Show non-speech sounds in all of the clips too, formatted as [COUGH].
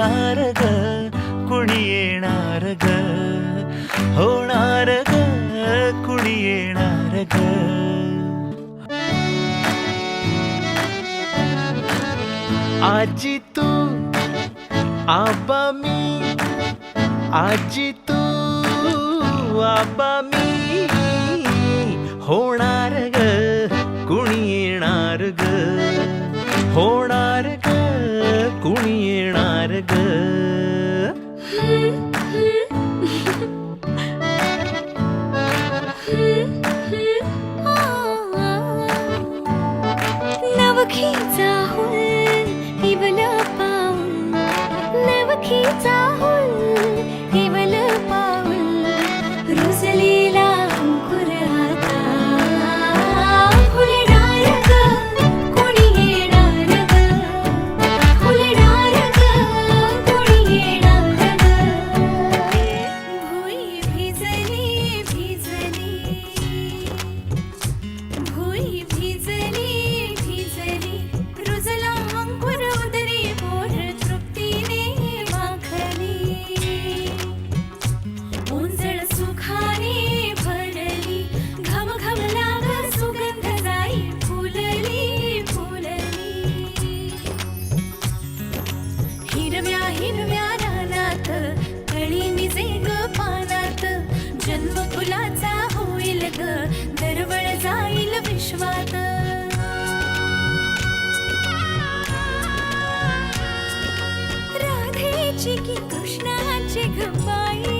होणार ग? कुणी येणार ग? होणार ग? कुणी येणार ग? आजी तू आबा मी आजी तू आबा मी होणार ग? कुणी येणार ग? होणार good. फुलाचा होईल ग. दरवळ जाईल विश्वात. राधेची की कृष्णाची घबाई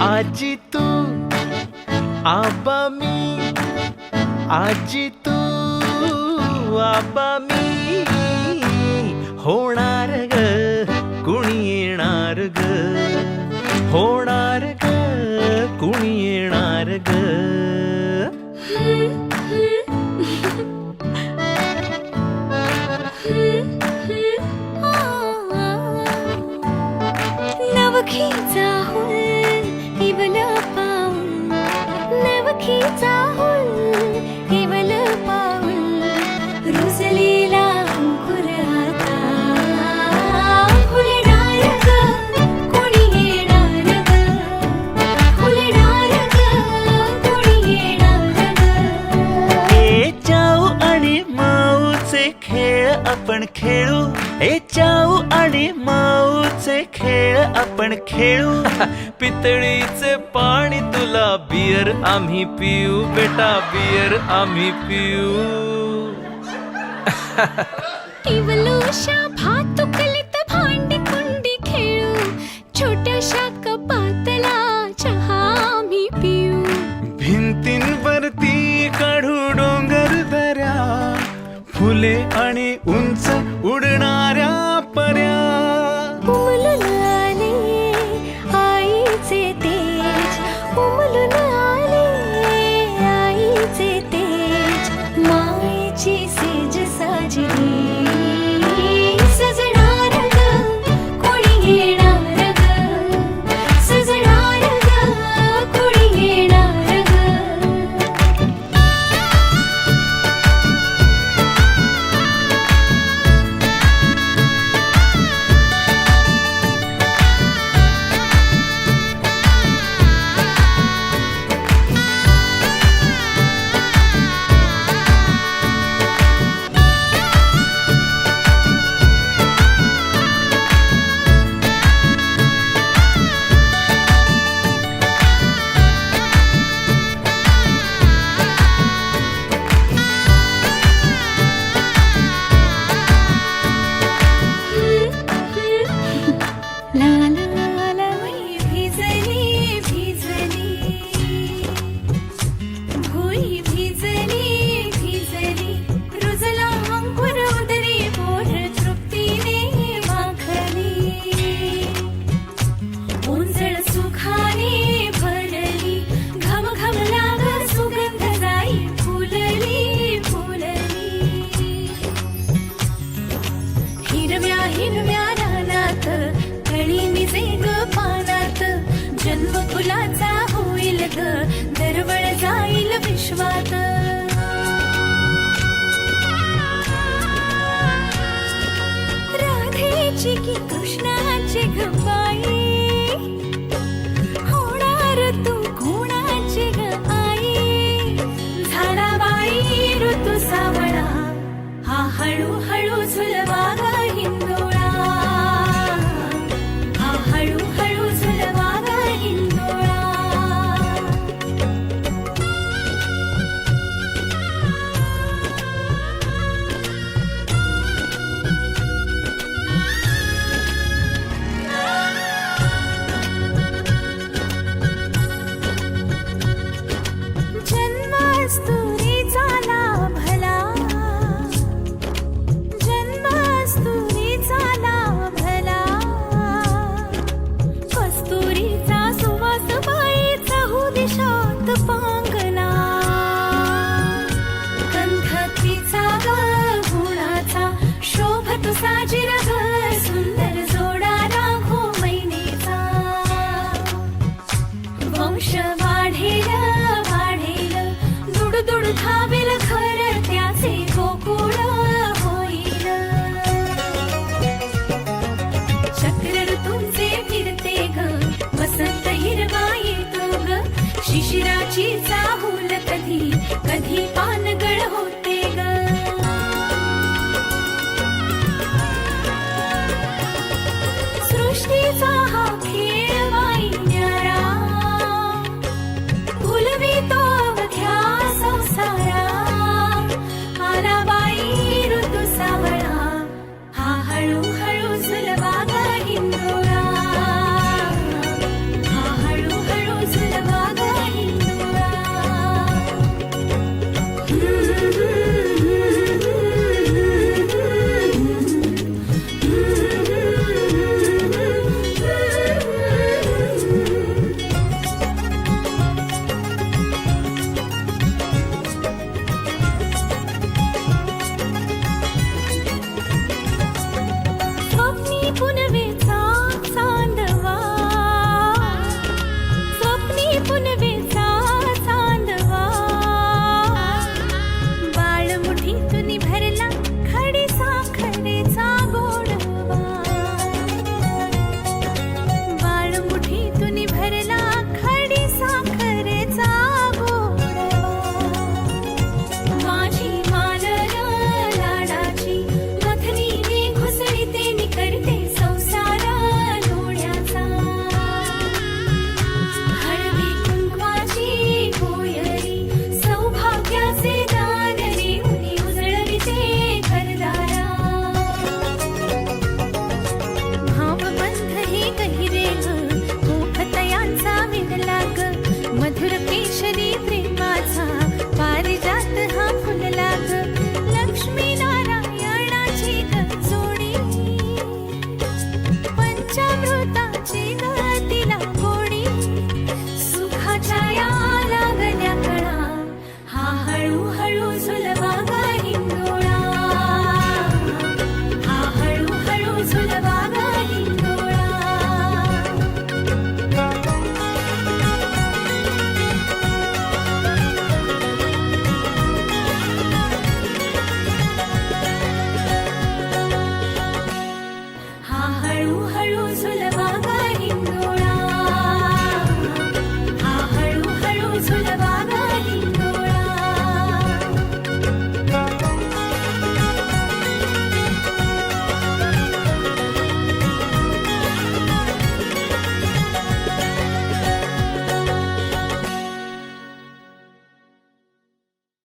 आजी तू आबा मी आजी तू आबा मी होणार ग कुणी येणार ग होणार kita hul ibla paun never kita hul आपण खेळू. [LAUGHS] पितळीचे पाणी तुला बियर आम्ही पिऊ बेटा बियर आम्ही पिऊ. खेळू. छोट्याशा कपातला चहा आम्ही पिऊ. भिंतींवरती काढू डोंगर फुले आणि उंच उडणाऱ्या पर्या कृष्णाची Mensajera my time.